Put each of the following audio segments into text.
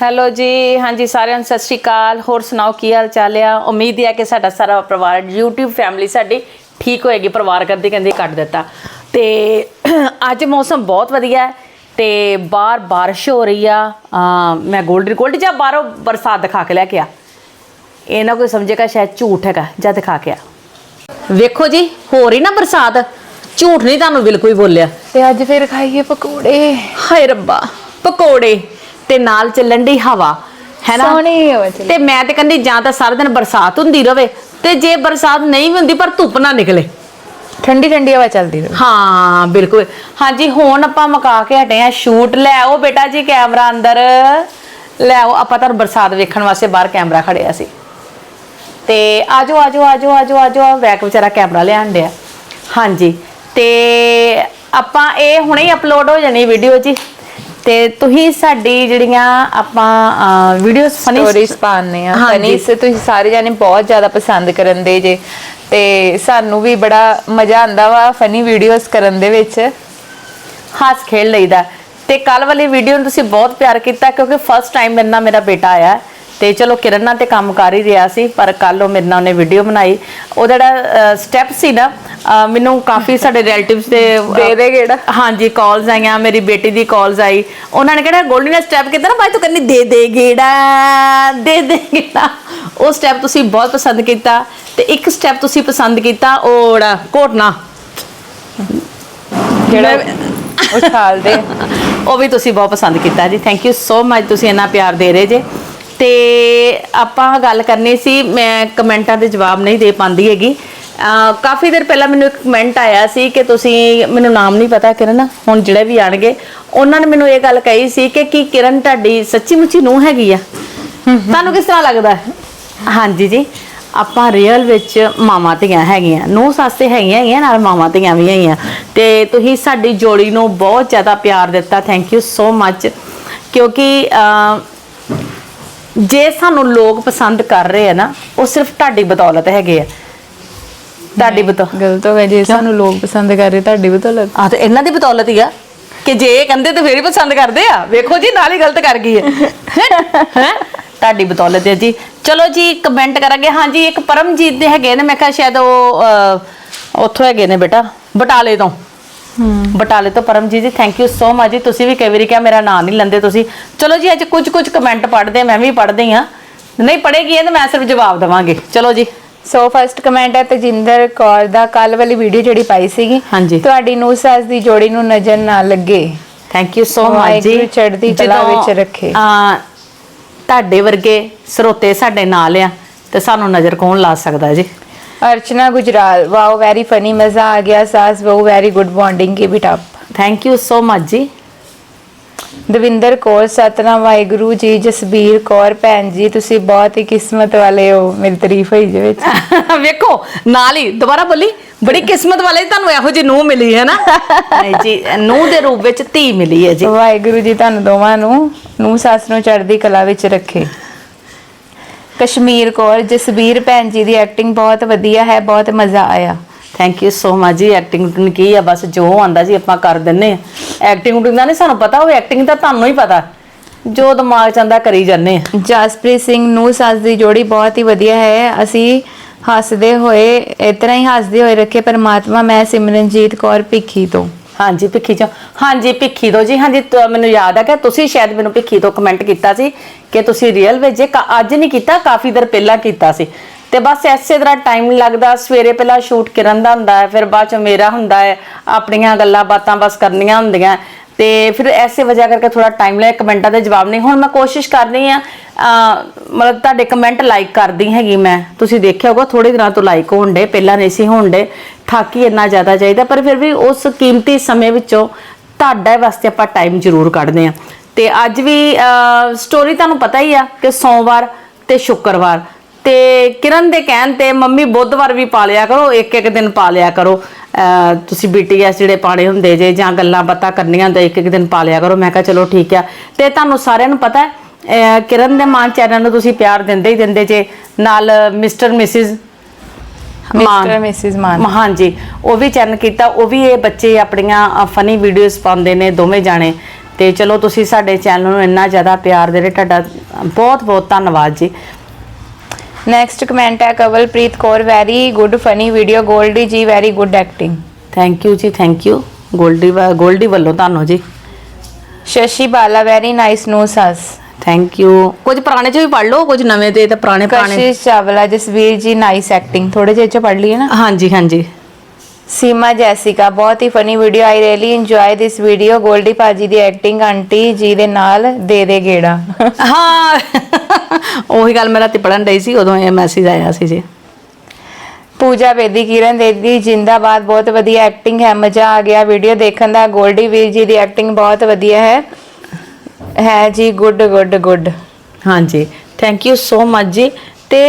Hello ਜੀ, ਹਾਂਜੀ ਸਾਰਿਆਂ ਨੂੰ ਸਤਿ ਸ਼੍ਰੀ ਅਕਾਲ। ਹੋਰ ਸੁਣਾਓ, ਕੀ ਹਾਲ ਚਾਲ ਆ? ਉਮੀਦ ਹੈ ਕਿ ਸਾਡਾ ਸਾਰਾ ਪਰਿਵਾਰ, YouTube ਫੈਮਿਲੀ ਸਾਡੀ ਠੀਕ ਹੋਏਗੀ, ਪਰਿਵਾਰ ਕਰਦੇ ਕਹਿੰਦੇ ਕੱਟ ਦਿੱਤਾ। ਤੇ ਅੱਜ ਮੌਸਮ ਬਹੁਤ ਵਧੀਆ ਹੈ ਤੇ ਬਾਹਰ ਬਾਰਿਸ਼ ਹੋ ਰਹੀ ਆ। ਮੈਂ ਗੋਲਡ ਗੋਲਡ ਜਾਂ ਬਾਹਰੋਂ ਬਰਸਾਤ ਦਿਖਾ ਕੇ ਲੈ ਕੇ ਆ। ਇਹ ਨਾ ਕੋਈ ਸਮਝੇਗਾ, ਸ਼ਾਇਦ ਝੂਠ ਹੈਗਾ, ਜਾਂ ਦਿਖਾ ਕੇ ਆ। ਵੇਖੋ ਜੀ, ਹੋ ਰਹੀ ਨਾ ਬਰਸਾਤ? ਝੂਠ ਨਹੀਂ ਤੁਹਾਨੂੰ ਬਿਲਕੁਲ ਹੀ ਬੋਲਿਆ। ਤੇ ਅੱਜ ਫਿਰ ਖਾਈਏ ਪਕੌੜੇ। ਹਾਏ ਰੱਬਾ ਪਕੌੜੇ ਤੇ ਨਾਲ ਚੱਲਣ ਦੀ ਹਵਾ ਹੈ ਨਾ ਸੋਹਣੀ ਹਵਾ ਚੱਲੀ। ਤੇ ਮੈਂ ਤੇ ਕਹਿੰਦੀ ਜਾਂ ਤਾਂ ਸਾਰਾ ਦਿਨ ਬਰਸਾਤ ਹੁੰਦੀ ਰਵੇ ਤੇ ਜੇ ਬਰਸਾਤ ਨਹੀਂ ਵੀ ਹੁੰਦੀ ਪਰ ਧੁੱਪ ਨਾ ਨਿਕਲੇ। ਠੰਡੀ ਠੰਡੀ ਹਵਾ ਚੱਲਦੀ ਰਹੇ ਹਾਂ ਬਿਲਕੁਲ। ਹਾਂਜੀ ਹੁਣ ਆਪਾਂ ਮਕਾ ਕੇ ਹਟੇ ਆ ਸ਼ੂਟ। ਲੈ ਆਓ ਬੇਟਾ ਜੀ ਕੈਮਰਾ ਅੰਦਰ। ਲੈ ਆਓ ਆਪਾਂ ਤਾਂ ਬਰਸਾਤ ਵੇਖਣ ਵਾਸਤੇ ਬਾਹਰ ਕੈਮਰਾ ਖੜਿਆ ਸੀ। ਤੇ ਆਜੋ ਆਜੋ ਆਜੋ ਆਜੋ ਆਜੋ। ਵੈਕ ਵਿਚਾਰਾ ਕੈਮਰਾ ਲਿਆਣ ਡਿਆ। ਹਾਂਜੀ। ਤੇ ਆਪਾਂ ਇਹ ਹੁਣੇ ਹੀ ਅਪਲੋਡ ਹੋ ਜਾਣੀ ਵੀਡੀਓ ਜੀ। ਤੇ ਤੁਸੀਂ ਸਾਡੀ ਜਿਹੜੀਆਂ ਆਪਾਂ ਵੀਡੀਓਜ਼ ਫਨੀ ਸਟੋਰੀਜ਼ ਪਾਉਂਦੇ ਆ। ਫਨੀ ਸੇ ਤੁਸੀਂ ਸਾਰੇ ਜਾਨੇ ਬਹੁਤ ਜ਼ਿਆਦਾ ਪਸੰਦ ਕਰਨ ਦੇ ਜੇ। ਤੇ ਸਾਨੂੰ ਵੀ ਬੜਾ ਮਜ਼ਾ ਆਂਦਾ ਵਾ ਫਨੀ ਵੀਡੀਓਜ਼ ਕਰਨ ਦੇ ਵਿੱਚ। ਹੱਸ ਖੇਡ ਲਈਦਾ। ਤੇ ਕੱਲ ਵਾਲੀ ਵੀਡੀਓ ਨੂੰ ਤੁਸੀਂ ਬਹੁਤ ਪਿਆਰ ਕੀਤਾ ਕਿਉਂਕਿ ਫਸਟ ਟਾਈਮ ਮੇਰੇ ਨਾਲ ਮੇਰਾ ਬੇਟਾ ਆਇਆ। ਤੇ ਚਲੋ ਕਿਰਨ ਨਾਲ ਤੇ ਕੰਮ ਕਰ ਹੀ ਰਿਹਾ ਸੀ ਪਰ ਕੱਲ ਉਹ ਮੇਰੇ ਨਾਲ ਉਹਨੇ ਵੀਡੀਓ ਬਣਾਈ। ਉਹ ਜਿਹੜਾ ਸਟੈਪ ਸੀ ਨਾ ਮੈਨੂੰ ਕਾਫੀ ਸਾਡੇ ਰਿਲੇਟਿਵਸ ਦੇ ਦੇ ਦੇ ਕਿਹੜਾ? ਹਾਂਜੀ ਕਾਲਸ ਆਈਆਂ ਮੇਰੀ ਬੇਟੀ ਦੀ ਕਾਲਸ ਆਈ। ਉਹਨਾਂ ਨੇ ਕਿਹਾ ਗੋਲਡੀ ਨੇ ਸਟੈਪ ਕੀਤਾ ਨਾ ਭਾਈ ਤੂੰ ਕਹਿੰਦੀ ਦੇ ਦੇ ਗੇੜਾ ਦੇ ਦੇ ਗੇੜਾ। ਉਹ ਸਟੈਪ ਤੁਸੀਂ ਬਹੁਤ ਪਸੰਦ ਕੀਤਾ ਤੇ ਇੱਕ ਸਟੈਪ ਤੁਸੀਂ ਪਸੰਦ ਕੀਤਾ ਉਹ ਘੋਟਣਾ। ਜਿਹੜਾ ਉਛਾਲ ਦੇ। ਉਹ ਵੀ ਤੁਸੀਂ ਬਹੁਤ ਪਸੰਦ ਕੀਤਾ ਜੀ। ਥੈਂਕ ਯੂ ਸੋ ਮਚ ਤੁਸੀਂ ਇੰਨਾ ਪਿਆਰ ਦੇ ਰਹੇ ਜੇ। ਤੇ ਆਪਾਂ ਗੱਲ ਕਰਨੀ ਸੀ, ਮੈਂ ਕਮੈਂਟਾਂ ਦੇ ਜਵਾਬ ਨਹੀਂ ਦੇ ਪਾਉਂਦੀ ਹੈਗੀ। ਅਹ ਕਾਫੀ ਦੇਰ ਪਹਿਲਾਂ ਮੈਨੂੰ ਇੱਕ ਕਮੈਂਟ ਆਇਆ ਸੀ ਕਿ ਤੁਸੀਂ, ਮੈਨੂੰ ਨਾਮ ਨਹੀਂ ਪਤਾ ਕਿਰਨ, ਹੁਣ ਜਿਹੜੇ ਵੀ ਆਣਗੇ, ਉਹਨਾਂ ਨੇ ਮੈਨੂੰ ਇਹ ਗੱਲ ਕਹੀ ਸੀ ਕਿ ਕੀ ਕਿਰਨ ਤੁਹਾਡੀ ਸੱਚੀ ਮੁੱਚੀ ਨੂੰ ਹੈਗੀ ਆ? ਤੁਹਾਨੂੰ ਕਿਸ ਤਰ੍ਹਾਂ ਲੱਗਦਾ? ਹਾਂਜੀ ਜੀ, ਆਪਾਂ ਰੀਅਲ ਵਿੱਚ ਮਾਵਾਂ ਧੀਆਂ ਹੈਗੀਆਂ। ਨੂੰ ਸਾਸੇ ਹੈਗੀਆਂ ਹੈਗੀਆਂ, ਨਾਲ ਮਾਵਾਂ ਧੀਆਂ ਵੀ ਹੈਗੀਆਂ। ਤੇ ਤੁਸੀਂ ਸਾਡੀ ਜੋੜੀ ਨੂੰ ਬਹੁਤ ਜ਼ਿਆਦਾ ਪਿਆਰ ਦਿੱਤਾ ਥੈਂਕ ਯੂ ਸੋ ਮੱਚ ਕਿਉਂਕਿ ਜੇ ਸਾਨੂੰ ਲੋਕ ਪਸੰਦ ਕਰ ਰਹੇ ਆ ਨਾ ਉਹ ਸਿਰਫ ਤੁਹਾਡੀ ਬਦੌਲਤ ਹੈਗੇ ਆ। ਤੁਹਾਡੀ ਬਦੌਲਤ ਗਲਤ ਹੋ ਗਿਆ ਜੇ ਸਾਨੂੰ ਲੋਕ ਪਸੰਦ ਕਰ ਰਹੇ ਤੁਹਾਡੀ ਬਦੌਲਤ। ਆ ਤੇ ਇਹਨਾਂ ਦੀ ਬਦੌਲਤ ਹੀ ਆ ਕਿ ਜੇ ਇਹ ਕਹਿੰਦੇ ਤੇ ਫੇਰ ਹੀ ਪਸੰਦ ਕਰਦੇ ਆ। ਵੇਖੋ ਜੀ ਨਾਲ ਹੀ ਗਲਤ ਕਰ ਗਈ ਹੈ। ਹੈ? ਤੁਹਾਡੀ ਬਦੌਲਤ ਹੈ ਜੀ। ਚਲੋ ਜੀ ਕਮੈਂਟ ਕਰਾਂਗੇ। ਹਾਂਜੀ ਇੱਕ ਪਰਮਜੀਤ ਦੇ ਹੈਗੇ ਨੇ ਮੈਂ ਕਿਹਾ ਸ਼ਾਇਦ ਉਹ ਅਹ, ਉੱਥੋਂ ਹੈਗੇ ਨੇ ਬੇਟਾ ਬਟਾਲੇ ਤੋਂ। ਬਟਾਲੇ ਤੋਂ ਪਰਮਜੀਤ ਜੀ ਥੈਂਕ ਯੂ ਸੋ ਮਚ ਜੀ। ਤੁਸੀਂ ਵੀ ਕਈ ਵਾਰੀ ਕਿਹਾ ਮੇਰਾ ਨਾਮ ਨਹੀਂ ਲੈਂਦੇ ਤੁਸੀਂ। ਚਲੋ ਜੀ ਅੱਜ ਕੁਝ ਕੁਝ ਕਮੈਂਟ ਪੜ੍ਹਦੇ ਮੈਂ ਵੀ ਪੜ੍ਹਦੀ ਆ ਨਹੀਂ ਪੜ੍ਹੇਗੀ ਇਹ ਤਾਂ ਮੈਂ ਸਿਰਫ ਜਵਾਬ ਦੇਵਾਂਗੀ। ਚਲੋ ਜੀ। ਸੋ ਫਰਸਟ ਕਮੈਂਟ ਹੈ ਤਜਿੰਦਰ ਕੌਰ ਦਾ ਕੱਲ ਵਾਲੀ ਵੀਡੀਓ ਜਿਹੜੀ ਪਾਈ ਸੀਗੀ। ਤੁਹਾਡੀ ਨੂੰ ਸੱਸ ਦੀ ਜੋੜੀ ਨੂੰ ਨਜ਼ਰ ਨਾ ਲੱਗੇ। ਥੈਂਕ ਯੂ ਸੋ ਮਚ ਜੀ। ਚੜ੍ਹਦੀ ਕਲਾ ਵਿੱਚ ਰੱਖੇ। ਆ ਤੁਹਾਡੇ ਵਰਗੇ ਸਰੋਤੇ ਸਾਡੇ ਨਾਲ ਆ ਤੇ ਸਾਨੂੰ ਨਜ਼ਰ ਕੌਣ ਲਾ ਸਕਦਾ ਜੀ? Archana Gujral wow very funny मजा आ गया सास बहू very good bonding keep it up thank you so much ਜੀ ਦਵਿੰਦਰ ਕੌਰ ਸਤਨਾਮ ਵਾਹਿਗੁਰੂ ਜੀ ਜਸਬੀਰ ਕੌਰ ਭੈਣ ਜੀ ਤੁਸੀਂ ਬਹੁਤ ਹੀ ਕਿਸਮਤ ਵਾਲੇ ਹੋ ਮੇਰੀ ਤਾਰੀਫ ਹੋਈ ਜੇ ਵਿੱਚ ਵੇਖੋ ਨਾਲ ਹੀ ਦੁਬਾਰਾ ਬੋਲੀ ਬੜੀ ਕਿਸਮਤ ਵਾਲੇ ਤੁਹਾਨੂੰ ਇਹੋ ਜਿਹੀ ਨੂੰਹ ਮਿਲੀ ਹੈ ਨਾ ਨਹੀਂ ਜੀ ਨੂੰਹ ਦੇ ਰੂਪ ਵਿੱਚ ਧੀ ਮਿਲੀ ਹੈ ਜੀ ਵਾਹਿਗੁਰੂ ਜੀ ਤੁਹਾਨੂੰ ਦੋਵਾਂ ਨੂੰ ਨੂੰ ਸੱਸ ਨੂੰ ਚੜ੍ਹਦੀ ਕਲਾ ਵਿੱਚ ਰੱਖੇ ਕਸ਼ਮੀਰ ਕੌਰ ਜਸਬੀਰ ਭੈਣ ਜੀ ਦੀ ਐਕਟਿੰਗ ਬਹੁਤ ਵਧੀਆ ਹੈ ਬਹੁਤ ਮਜ਼ਾ ਆਇਆ। ਥੈਂਕ ਯੂ ਸੋ ਮਚ ਜੀ ਐਕਟਿੰਗ ਨੂੰ ਕੀ ਆ ਬਸ ਜੋ ਆਂਦਾ ਜੀ ਆਪਾਂ ਕਰ ਦਿੰਨੇ ਆ ਐਕਟਿੰਗ ਦਾ ਨਹੀਂ ਸਾਨੂੰ ਪਤਾ ਉਹ ਐਕਟਿੰਗ ਤਾਂ ਤੁਹਾਨੂੰ ਹੀ ਪਤਾ। ਜੋ ਦਿਮਾਗ ਚ ਆਂਦਾ ਕਰੀ ਜਾਂਦੇ ਆ ਜਸਪ੍ਰੀਤ ਸਿੰਘ ਨੂੰ ਸੱਸ ਦੀ ਜੋੜੀ ਬਹੁਤ ਹੀ ਵਧੀਆ ਹੈ। ਅਸੀਂ ਹੱਸਦੇ ਹੋਏ ਇਤਨਾ ਹੀ ਹੱਸਦੇ ਹੋਏ ਰੱਖੇ ਪਰਮਾਤਮਾ ਮੈਂ ਸਿਮਰਨਜੀਤ ਕੌਰ ਭਿੱਖੀ ਤੋਂ। ਹਾਂਜੀ, ਭਿੱਖੀ ਚੋਂ ਹਾਂਜੀ, ਭਿੱਖੀ ਤੋਂ ਜੀ, ਹਾਂਜੀ, ਤ- ਮੈਨੂੰ ਯਾਦ ਹੈ ਕਿ ਤੁਸੀਂ ਸ਼ਾਇਦ ਮੈਨੂੰ ਭਿੱਖੀ ਤੋਂ ਕਮੈਂਟ ਕੀਤਾ ਸੀ ਕਿ ਤੁਸੀਂ ਰੀਅਲ ਵਿੱਚ ਅੱਜ ਨਹੀਂ ਕੀਤਾ, ਕਾਫੀ ਦੇਰ ਪਹਿਲਾਂ ਕੀਤਾ ਸੀ। ਤੇ ਬਸ ਐਸੇ ਤਰ੍ਹਾਂ ਟਾਈਮ ਲੱਗਦਾ, ਸਵੇਰੇ ਪਹਿਲਾਂ ਸ਼ੂਟ ਕਰਨ ਦਾ ਹੁੰਦਾ ਹੈ, ਫਿਰ ਬਾਅਦ ਚ ਮੇਰਾ ਹੁੰਦਾ ਹੈ, ਆਪਣੀਆਂ ਗੱਲਾਂ ਬਾਤਾਂ ਬਸ ਕਰਨੀਆਂ ਹੁੰਦੀਆਂ। ਤੇ ਫਿਰ ਐਸੇ ਵਜ੍ਹਾ ਕਰਕੇ ਥੋੜਾ ਟਾਈਮ ਲਿਆ, ਕਮੈਂਟਾਂ ਦੇ ਜਵਾਬ ਨਹੀਂ। ਹੁਣ ਮੈਂ ਕੋਸ਼ਿਸ਼ ਕਰ ਰਹੀ ਆ ਮਤਲਬ ਤੁਹਾਡੇ ਕਮੈਂਟ ਲਾਈਕ ਕਰਦੀ ਹੈਗੀ ਮੈਂ। ਤੁਸੀਂ ਦੇਖਿਆ ਹੋਗਾ ਥੋੜੇ ਦਿਨਾਂ ਤੋਂ ਲਾਈਕ ਹੋਣ ਡੇ ਪਹਿਲਾਂ ਨਹੀਂ ਸੀ ਹੋਣ ਡੇ ਠਾਕੀ ਇੰਨਾ ਜ਼ਿਆਦਾ ਚਾਹੀਦਾ, ਪਰ ਫਿਰ ਵੀ ਉਸ ਕੀਮਤੀ ਸਮੇਂ ਵਿੱਚੋਂ ਤੁਹਾਡੇ ਵਾਸਤੇ ਆਪਾਂ ਟਾਈਮ ਜ਼ਰੂਰ ਕੱਢਦੇ ਆ ਤੇ ਅੱਜ ਵੀ ਸਟੋਰੀ ਤੁਹਾਨੂੰ ਪਤਾ ਹੀ ਆ ਕਿ ਸੋਮਵਾਰ ਤੇ ਸ਼ੁੱਕਰਵਾਰ। ਤੇ ਕਿਰਨ ਦੇ ਕਹਿਣ ਤੇ ਮੰਮੀ ਬੁੱਧਵਾਰ ਵੀ ਪਾ ਲਿਆ ਕਰੋ ਇੱਕ ਇੱਕ ਦਿਨ ਪਾ ਲਿਆ ਕਰੋ। ਤੁਸੀਂ BTS ਜਿਹੜੇ ਪਾਣੇ ਹੁੰਦੇ ਜੇ ਜਾਂ ਗੱਲਾਂ ਬਾਤਾਂ ਕਰਨੀਆਂ ਹੁੰਦੇ ਇੱਕ ਇੱਕ ਦਿਨ ਪਾ ਲਿਆ ਕਰੋ। ਮੈਂ ਕਿਹਾ ਚਲੋ ਠੀਕ ਆ। ਤੇ ਤੁਹਾਨੂੰ ਸਾਰਿਆਂ ਨੂੰ ਪਤਾ ਹੈ ਕਿਰਨ ਦੇ ਮਾਨ ਚੈਨਲ ਨੂੰ ਤੁਸੀਂ ਪਿਆਰ ਦਿੰਦੇ ਹੀ ਦਿੰਦੇ ਜੇ। ਨਾਲ mister missus mister missus Mann. ਹਾਂਜੀ ਉਹ ਵੀ ਚੈਨਲ ਕੀਤਾ। ਉਹ ਵੀ ਇਹ ਬੱਚੇ ਆਪਣੀਆਂ ਫਨੀ ਵੀਡੀਓਜ਼ ਪਾਉਂਦੇ ਨੇ ਦੋਵੇਂ ਜਾਣੇ। ਤੇ ਚਲੋ ਤੁਸੀਂ ਸਾਡੇ ਚੈਨਲ ਨੂੰ ਇੰਨਾ ਜ਼ਿਆਦਾ ਪਿਆਰ ਦੇ ਰਹੇ ਤੁਹਾਡਾ ਬਹੁਤ ਬਹੁਤ ਧੰਨਵਾਦ ਜੀ। ਨੈਕਸਟ ਕਮੈਂਟ ਹੈ Kawalpreet Kaur very good funny video Goldy ji very good acting thank you ਜੀ ਥੈਂਕ ਯੂ ਗੋਲਡੀ ਵਾ- ਗੋਲਡੀ ਵੱਲੋਂ ਤੁਹਾਨੂੰ ਜੀ। ਸ਼ਸ਼ੀ ਬਾਲਾ ਵੈਰੀ ਨਾਈਸ ਨੋ ਸਸ ਥੈਂਕ ਯੂ ਕੁਝ ਪੁਰਾਣੇ ਚ ਵੀ ਪੜ ਲਓ ਕੁਝ ਨਵੇਂ ਤੇ ਤੇ ਪੁਰਾਣੇ ਪੁਰਾਣੇ। ਕਸ਼ਿਸ਼ ਚਾਵਲਾ ਜਸਵੀਰ ਜੀ ਨਾਈਸ ਐਕਟਿੰਗ ਥੋੜੇ ਜਿਹੇ ਚ ਪੜ ਲਈਏ ਨਾ। ਹਾਂਜੀ ਹਾਂਜੀ। ਸੀਮਾ ਜੈਸਿਕਾ ਬਹੁਤ ਹੀ funny video I really enjoy this video Goldy ਭਾਜੀ ਦੀ ਐਕਟਿੰਗ ਆਂਟੀ ਜੀ ਦੇ ਨਾਲ ਦੇ ਦੇ ਗੇੜਾ। ਹਾਂ। ਉਹੀ ਗੱਲ ਮੈਂ ਰਾਤੀ ਪੜਨ ਡਈ ਸੀ ਉਦੋਂ ਇਹ ਮੈਸੇਜ ਆਇਆ ਸੀ ਜੀ। ਪੂਜਾ ਬੇਦੀ ਕਿਰਨ ਦੇਦੀ ਜਿੰਦਾਬਾਦ ਬਹੁਤ ਵਧੀਆ ਐਕਟਿੰਗ ਹੈ ਮਜ਼ਾ ਆ ਗਿਆ ਵੀਡੀਓ ਦੇਖਣ ਦਾ ਗੋਲਡੀ ਵੀਰ ਜੀ ਦੀ ਐਕਟਿੰਗ ਬਹੁਤ ਵਧੀਆ ਹੈ। ਹੈ ਜੀ ਗੁੱਡ ਗੁੱਡ ਗੁੱਡ ਹਾਂਜੀ ਥੈਂਕ ਯੂ ਸੋ ਮਚ ਜੀ। ਤੇ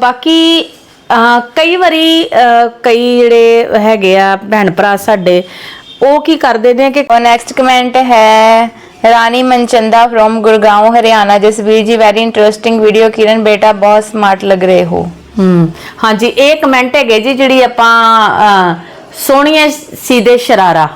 ਬਾਕੀ ਕਈ ਵਾਰੀ ਕਈ ਜਿਹੜੇ ਹੈਗੇ ਆ ਭੈਣ ਭਰਾ ਸਾਡੇ ਉਹ ਕੀ ਕਰਦੇ ਨੇ ਕਿ ਨੈਕਸਟ ਕਮੈਂਟ ਹੈ Rani Manchanda from Gurgaon, Haryana. Jasveer ji, very interesting video. Kiran beta, ਬਹੁਤ smart ਲੱਗ ਰਹੇ ਹੋ. ਹੂੰ ਹਾਂਜੀ ਇਹ ਕਮੈਂਟ ਹੈਗੇ ਜੀ ਜਿਹੜੀ ਆਪਾਂ ਸੋਹਣੀਆਂ ਸੀਦੇ ਸ਼ਰਾਰਾ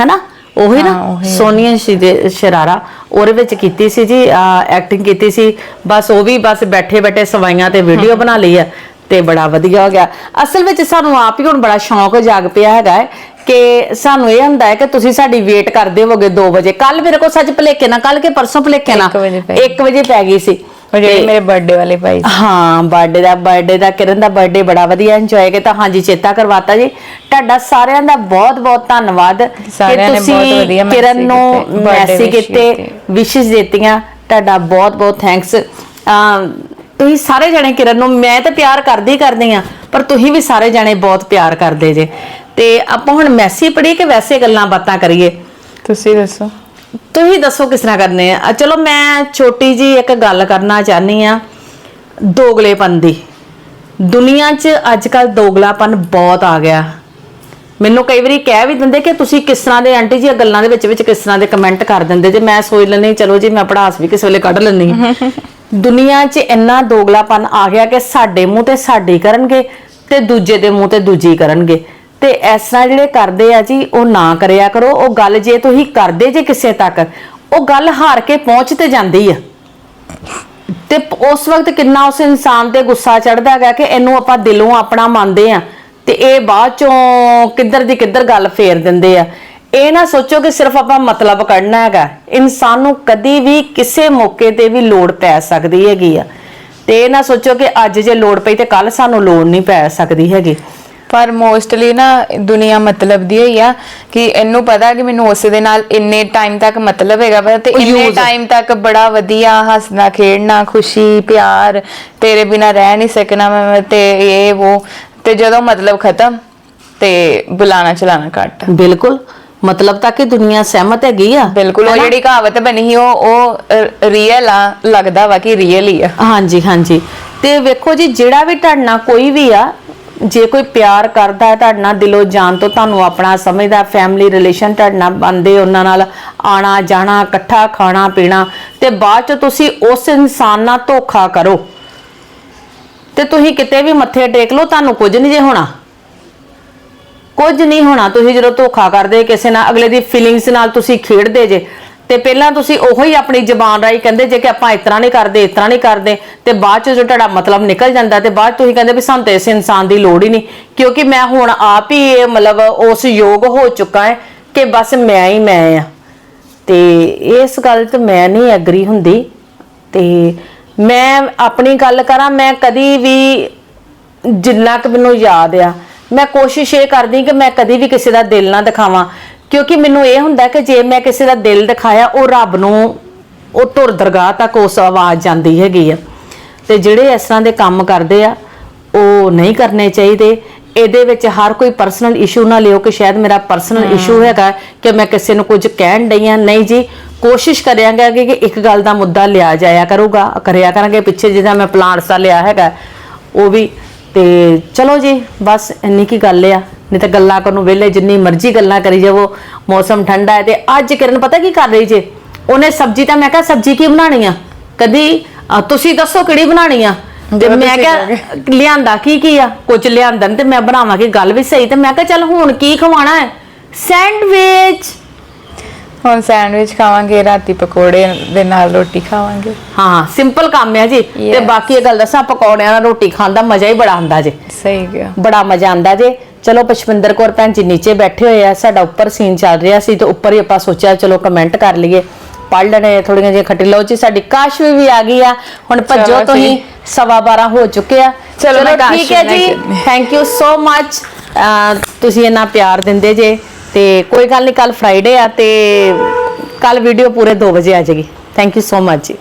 ਹੈਨਾ ਉਹੀ ਨਾ ਸੋਨੀਆ ਸ਼ਿਦੇ ਸ਼ਰਾਰਾ ਉਹਦੇ ਵਿੱਚ ਕੀਤੀ ਸੀ ਜੀ ਐਕਟਿੰਗ ਕੀਤੀ ਸੀ ਬਸ ਉਹ ਵੀ ਬਸ ਬੈਠੇ ਬੈਠੇ ਸਵਾਈਆਂ ਤੇ ਵੀਡੀਓ ਬਣਾ ਲਈ ਹੈ ਤੇ ਬੜਾ ਵਧੀਆ ਹੋ ਗਿਆ ਅਸਲ ਵਿੱਚ ਸਾਨੂੰ ਆਪ ਹੀ ਹੁਣ ਬੜਾ ਸ਼ੌਂਕ ਜਾਗ ਪਿਆ ਹੈਗਾ ਕਿ ਸਾਨੂੰ ਇਹ ਹੁੰਦਾ ਹੈ ਕਿ ਤੁਸੀਂ ਸਾਡੀ ਵੇਟ ਕਰਦੇ ਹੋਗੇ 2 ਵਜੇ। ਕੱਲ ਮੇਰੇ ਕੋਲ ਸੱਚ ਭਲੇਖੇ ਨਾ ਕੱਲ ਕੇ ਪਰਸੋਂ ਭਲੇਖੇ ਨਾ 1 ਵਜੇ ਪੈ ਗਈ। ਸੀ। ਉਹ ਮੇਰੇ ਬਰਥਡੇ ਵਾਲੇ ਭਾਈ ਹਾਂ ਬਰਥਡੇ ਦਾ ਬਰਥਡੇ ਦਾ ਕਿਰਨ ਦਾ ਬਰਥਡੇ ਬੜਾ ਵਧੀਆ ਇੰਜੋਏ ਕੀਤਾ। ਹਾਂਜੀ ਚੇਤਾ ਕਰਵਾਤਾ ਜੀ। ਤੁਹਾਡਾ ਸਾਰਿਆਂ ਦਾ ਬਹੁਤ ਬਹੁਤ ਧੰਨਵਾਦ ਸਾਰਿਆਂ ਤੁਸੀਂ ਕਿਰਨ ਨੂੰ ਮੈਸੇਜ ਕੀਤੇ ਵਿਸ਼ੇਸ਼ ਦਿੱਤੀਆਂ। ਤੁਹਾਡਾ ਬਹੁਤ ਬਹੁਤ ਥੈਂਕਸ ਤੁਸੀਂ ਸਾਰੇ ਜਣੇ ਕਿਰਨ ਨੂੰ ਮੈਂ ਤਾਂ ਪਿਆਰ ਕਰਦੀ ਕਰਦੀ ਆ ਪਰ ਤੁਸੀਂ ਵੀ ਸਾਰੇ ਜਣੇ ਬਹੁਤ ਪਿਆਰ ਕਰਦੇ ਜੇ। ਤੇ ਆਪਾਂ ਹੁਣ ਮੈਸੇਜ ਪੜ੍ਹੀਏ ਕਿ ਵੈਸੇ ਗੱਲਾਂ ਬਾਤਾਂ ਕਰੀਏ? ਤੁਸੀਂ ਦੱਸੋ। ਤੁਸੀਂ ਦੱਸੋ ਕਿਸ ਤਰ੍ਹਾਂ ਕਰਨੇ ਆ। ਚਲੋ ਮੈਂ ਛੋਟੀ ਜੀ ਇੱਕ ਗੱਲ ਕਰਨਾ ਚਾਹਨੀ ਆ ਦੋਗਲੇਪਨ ਦੀ ਦੁਨੀਆ 'ਚ ਅੱਜ ਕੱਲ ਦੋਗਲਾਪਨ ਬਹੁਤ ਆ ਗਿਆ। ਮੈਨੂੰ ਕਈ ਵਾਰੀ ਕਹਿ ਵੀ ਦਿੰਦੇ ਕਿ ਤੁਸੀਂ ਕਿਸ ਤਰ੍ਹਾਂ ਦੇ ਆਂਟੀ ਜੀ ਇਹ ਗੱਲਾਂ ਦੇ ਵਿੱਚ ਵਿੱਚ ਕਿਸ ਤਰ੍ਹਾਂ ਦੇ ਕਮੈਂਟ ਕਰ ਦਿੰਦੇ। ਜੇ ਮੈਂ ਸੋਚ ਲੈਂਦੀ ਚਲੋ ਜੀ ਮੈਂ ਪੜਾਸ ਵੀ ਕਿਸੇ ਵੇਲੇ ਕੱਢ ਲੈਂਦੀ। ਹਾਂ। ਦੁਨੀਆ 'ਚ ਇੰਨਾ ਦੋਗਲਾਪਨ ਆ ਗਿਆ ਕਿ ਸਾਡੇ ਮੂੰਹ ਤੇ ਸਾਡੀ ਕਰਨਗੇ ਤੇ ਦੂਜੇ ਦੇ ਮੂੰਹ ਤੇ ਦੂਜੀ ਕਰਨਗੇ। ਤੇ ਇਸ ਤਰ੍ਹਾਂ ਜਿਹੜੇ ਕਰਦੇ ਆ ਜੀ, ਉਹ ਨਾ ਕਰਿਆ ਕਰੋ। ਉਹ ਗੱਲ ਜੇ ਤੁਸੀਂ ਕਰਦੇ ਜੇ ਕਿਸੇ ਤੱਕ, ਉਹ ਗੱਲ ਹਾਰ ਕੇ ਪਹੁੰਚ ਤੇ ਜਾਂਦੀ ਆ। ਤੇ ਉਸ ਵਕਤ ਕਿੰਨਾ ਉਸ ਇਨਸਾਨ ਤੇ ਗੁੱਸਾ ਚੜਦਾ ਹੈਗਾ ਕਿ ਇਹਨੂੰ ਆਪਾਂ ਦਿਲੋਂ ਆਪਣਾ ਮੰਨਦੇ ਆ। ਤੇ ਇਹ ਬਾਅਦ ਚੋਂ ਕਿੱਧਰ ਦੀ ਕਿੱਧਰ ਗੱਲ ਫੇਰ ਦਿੰਦੇ ਆ। ਇਹ ਨਾ ਸੋਚੋ ਕਿ ਸਿਰਫ ਆਪਾਂ ਮਤਲਬ ਕੱਢਣਾ ਹੈਗਾ। ਇਨਸਾਨ ਨੂੰ ਕਦੀ ਵੀ ਕਿਸੇ ਮੌਕੇ ਤੇ ਵੀ ਲੋੜ ਪੈ ਸਕਦੀ ਹੈਗੀ ਆ। ਤੇ ਇਹ ਨਾ ਸੋਚੋ ਕਿ ਅੱਜ ਜੇ ਲੋੜ ਪਈ ਤੇ ਕੱਲ ਸਾਨੂੰ ਲੋੜ ਨਹੀਂ ਪੈ ਸਕਦੀ ਹੈਗੀ। ਪਰ ਮੋਸਟਲੀ ਨਾ ਦੁਨੀਆ ਮਤਲਬ ਦੀ ਹੋਈ ਆ ਕਿ ਇਹਨੂੰ ਪਤਾ ਕਿ ਮੈਨੂੰ ਉਸ ਦੇ ਨਾਲ ਇੰਨੇ ਟਾਈਮ ਤੱਕ ਮਤਲਬ ਹੈਗਾ ਵਾ ਤੇ ਇੰਨੇ ਟਾਈਮ ਤੱਕ ਬੜਾ ਵਧੀਆ ਹੱਸਣਾ ਖੇਡਣਾ ਖੁਸ਼ੀ ਪਿਆਰ ਤੇਰੇ ਬਿਨਾ ਰਹਿ ਨਹੀਂ ਸਕਣਾ ਮੈਂ ਤੇ ਇਹ ਉਹ। ਤੇ ਜਦੋਂ ਮਤਲਬ ਖਤਮ ਤੇ ਬੁਲਾਣਾ ਚਲਾਣਾ ਘੱਟ। ਬਿਲਕੁਲ। ਮਤਲਬ ਤਾਂ ਕਿ ਦੁਨੀਆ ਸਹਿਮਤ ਹੈਗੀ ਆ। ਬਿਲਕੁਲ ਉਹ? ਜਿਹੜੀ ਕਹਾਵਤ ਬਣੀ ਸੀ ਉਹ ਉਹ ਰੀਅਲ ਆ ਲੱਗਦਾ ਵਾ ਕਿ ਰੀਅਲ ਹੀ ਆ। ਹਾਂਜੀ ਹਾਂਜੀ। ਤੇ ਵੇਖੋ ਜੀ ਜਿਹੜਾ ਵੀ ਤੁਹਾਡੇ ਕੋਈ ਵੀ ਆ ਜੇ ਕੋਈ ਪਿਆਰ ਕਰਦਾ ਹੈ ਤੁਹਾਡੇ ਨਾਲ ਦਿਲੋਂ ਜਾਨ ਤੋਂ, ਤੁਹਾਨੂੰ ਆਪਣਾ ਸਮਝਦਾ ਫੈਮਿਲੀ ਰਿਲੇਸ਼ਨ ਤੁਹਾਡੇ ਨਾਲ ਬੰਦੇ ਉਹਨਾਂ ਨਾਲ ਆਣਾ ਜਾਣਾ, ਇਕੱਠਾ ਖਾਣਾ ਪੀਣਾ, ਤੇ ਬਾਅਦ ਚ ਤੁਸੀਂ ਉਸ ਇਨਸਾਨ ਨਾਲ ਧੋਖਾ ਕਰੋ। ਤੇ ਤੁਸੀਂ ਕਿਤੇ ਵੀ ਮੱਥੇ ਟੇਕ ਲਓ, ਤੁਹਾਨੂੰ ਕੁਝ ਨਹੀਂ ਜੇ ਹੋਣਾ। ਕੁਝ ਨਹੀਂ ਹੋਣਾ, ਤੁਸੀਂ ਜਦੋਂ ਧੋਖਾ ਕਰਦੇ, ਕਿਸੇ ਨਾਲ ਅਗਲੇ ਦੀ ਫੀਲਿੰਗਸ ਨਾਲ ਤੁਸੀਂ ਖੇਡਦੇ ਜੇ ਤੇ ਪਹਿਲਾਂ ਤੁਸੀਂ ਉਹੋ ਹੀ ਆਪਣੀ ਜ਼ਬਾਨ ਰਾਹੀਂ ਕਹਿੰਦੇ ਜੇ ਕਿ ਆਪਾਂ ਇਸ ਤਰ੍ਹਾਂ ਨਹੀਂ ਕਰਦੇ, ਇਸ ਤਰ੍ਹਾਂ ਨਹੀਂ ਕਰਦੇ, ਤੇ ਬਾਅਦ ਚ ਜੋ ਤੁਹਾਡਾ ਮਤਲਬ ਨਿਕਲ ਜਾਂਦਾ ਤੇ ਬਾਅਦ ਤੁਸੀਂ ਕਹਿੰਦੇ ਵੀ ਸਾਨੂੰ ਤੇ ਇਸ ਇਨਸਾਨ ਦੀ ਲੋੜ ਹੀ ਨਹੀਂ। ਕਿਉਂਕਿ ਮੈਂ ਹੁਣ ਆਪ ਹੀ ਇਹ ਮਤਲਬ ਉਸ ਯੋਗ ਹੋ ਚੁੱਕਾ ਹੈ ਕਿ ਬਸ ਮੈਂ ਹੀ ਮੈਂ ਆ ਤੇ ਇਸ ਗੱਲ ਤੇ ਮੈਂ ਨਹੀਂ ਐਗਰੀ ਹੁੰਦੀ। ਤੇ ਮੈਂ ਆਪਣੀ ਗੱਲ ਕਰਾਂ, ਮੈਂ ਕਦੀ ਵੀ ਜਿੰਨਾ ਕਿ ਮੈਨੂੰ ਯਾਦ ਆ, ਮੈਂ ਕੋਸ਼ਿਸ਼ ਇਹ ਕਰਦੀ ਕਿ ਮੈਂ ਕਦੀ ਵੀ ਕਿਸੇ ਦਾ ਦਿਲ ਨਾ ਦਿਖਾਵਾਂ। ਕਿਉਂਕਿ ਮੈਨੂੰ ਇਹ ਹੁੰਦਾ ਕਿ ਜੇ ਮੈਂ ਕਿਸੇ ਦਾ ਦਿਲ ਦਿਖਾਇਆ ਉਹ ਰੱਬ ਨੂੰ ਉਹ ਧੁਰ ਦਰਗਾਹ ਤੱਕ ਉਸ ਆਵਾਜ਼ ਜਾਂਦੀ ਹੈਗੀ ਆ। ਤੇ ਜਿਹੜੇ ਇਸ ਤਰ੍ਹਾਂ ਦੇ ਕੰਮ ਕਰਦੇ ਆ ਉਹ ਨਹੀਂ ਕਰਨੇ ਚਾਹੀਦੇ। ਇਹਦੇ ਵਿੱਚ ਹਰ ਕੋਈ ਪਰਸਨਲ ਇਸ਼ੂ ਨਾ ਲਿਓ ਕਿ ਸ਼ਾਇਦ ਮੇਰਾ ਪਰਸਨਲ ਇਸ਼ੂ ਹੈਗਾ ਕਿ ਮੈਂ ਕਿਸੇ ਨੂੰ ਕੁਝ ਕਹਿਣ ਡਈ ਆ। ਨਹੀਂ ਜੀ ਕੋਸ਼ਿਸ਼ ਕਰਿਆਂਗਾ ਕਿ ਕਿ ਇੱਕ ਗੱਲ ਦਾ ਮੁੱਦਾ ਲਿਆ ਜਾਇਆ ਕਰੂਗਾ। ਕਰਿਆ ਕਰਾਂਗੇ ਪਿੱਛੇ ਜਿਹਦਾ ਮੈਂ ਪਲਾਂਟਸ ਦਾ ਲਿਆ ਹੈਗਾ ਉਹ ਵੀ ਤੇ ਚਲੋ ਜੀ ਬਸ ਇੰਨੀ ਕੀ ਗੱਲ ਆ। ਨਹੀਂ ਤਾਂ ਗੱਲਾਂ ਕਰਨ ਨੂੰ ਵਿਹਲੇ ਜਿੰਨੀ ਮਰਜ਼ੀ ਗੱਲਾਂ ਕਰੀ ਜਾਵੋ ਮੌਸਮ ਠੰਡਾ ਹੈ ਤੇ ਅੱਜ ਕਿਰਨ ਪਤਾ ਕੀ ਕਰ ਰਹੀ ਜੇ? ਉਹਨੇ ਸਬਜ਼ੀ ਤਾਂ ਮੈਂ ਕਿਹਾ ਸਬਜ਼ੀ ਕੀ ਬਣਾਣੀ ਆ? ਕਦੀ ਤੁਸੀਂ ਦੱਸੋ ਕਿਹੜੀ ਬਣਾਣੀ ਆ? ਤੇ ਮੈਂ ਕਿਹਾ ਲਿਆਂਦਾ ਕੀ ਕੀ ਆ? ਕੁਝ ਲਿਆਂਦਾ ਤੇ ਮੈਂ ਬਣਾਵਾਂਗੀ ਗੱਲ ਵੀ ਸਹੀ ਤੇ ਮੈਂ ਕਿਹਾ ਚੱਲ ਹੁਣ ਕੀ ਖਵਾਣਾ ਹੈ? ਸੈਂਡਵਿਚ। ਹੁਣ ਸੈਂਡਵਿਚ ਖਾਵਾਂਗੇ ਰਾਤੀ ਪਕੌੜੇ ਦੇ ਨਾਲ ਰੋਟੀ ਖਾਵਾਂਗੇ। ਹਾਂ ਸਿੰਪਲ ਕੰਮ ਹੈ ਜੀ। ਤੇ Yes. ਬਾਕੀ ਇਹ ਗੱਲ ਦੱਸਾਂ ਪਕੌੜਿਆਂ ਨਾਲ ਰੋਟੀ ਖਾਣ ਦਾ ਮਜ਼ਾ ਹੀ ਬੜਾ ਆਉਂਦਾ ਜੇ। ਸਹੀ ਗਿਆ ਬੜਾ ਮਜ਼ਾ ਆਂਦਾ ਜੇ। ਚਲੋ ਪਸ਼ਵਿੰਦਰ ਕੌਰ ਭੈਣ ਜੀ ਨੀਚੇ ਬੈਠੇ ਹੋਏ ਆ ਸਾਡਾ ਉੱਪਰ ਸੀਨ ਚੱਲ ਰਿਹਾ ਸੀ ਤੇ ਉੱਪਰ ਹੀ ਆਪਾਂ ਸੋਚਿਆ ਚਲੋ ਕਮੈਂਟ ਕਰ ਲਈਏ। ਪੜ ਲੈਣੇ ਥੋੜੀਆਂ ਜਿਹੀਆਂ ਖੱਟੀ। ਲਓ ਜੀ ਸਾਡੀ ਕਾਸ਼ਵੀ ਵੀ ਆ ਗਈ ਆ। ਹੁਣ ਭੱਜੋ ਚਲੋ ਤੁਸੀਂ ਜੀ। ਸਵਾ 12 ਹੋ ਚੁੱਕੇ ਆ। ਚਲੋ ਮੈਂ ਕਾਸ਼ਵੀ ਠੀਕ ਹੈ ਨਾਲ ਜੀ। ਥੈਂਕ ਯੂ ਸੋ ਮੱਚ ਤੁਸੀਂ ਇੰਨਾ ਪਿਆਰ ਦਿੰਦੇ ਜੇ। ਤੇ ਕੋਈ ਗੱਲ ਨਹੀਂ ਕੱਲ ਫਰਾਈਡੇ ਆ ਤੇ ਕੱਲ ਵੀਡੀਓ ਪੂਰੇ 2 ਵਜੇ ਆ ਜਾਏਗੀ। ਥੈਂਕ ਯੂ ਸੋ ਮੱਚ ਜੀ।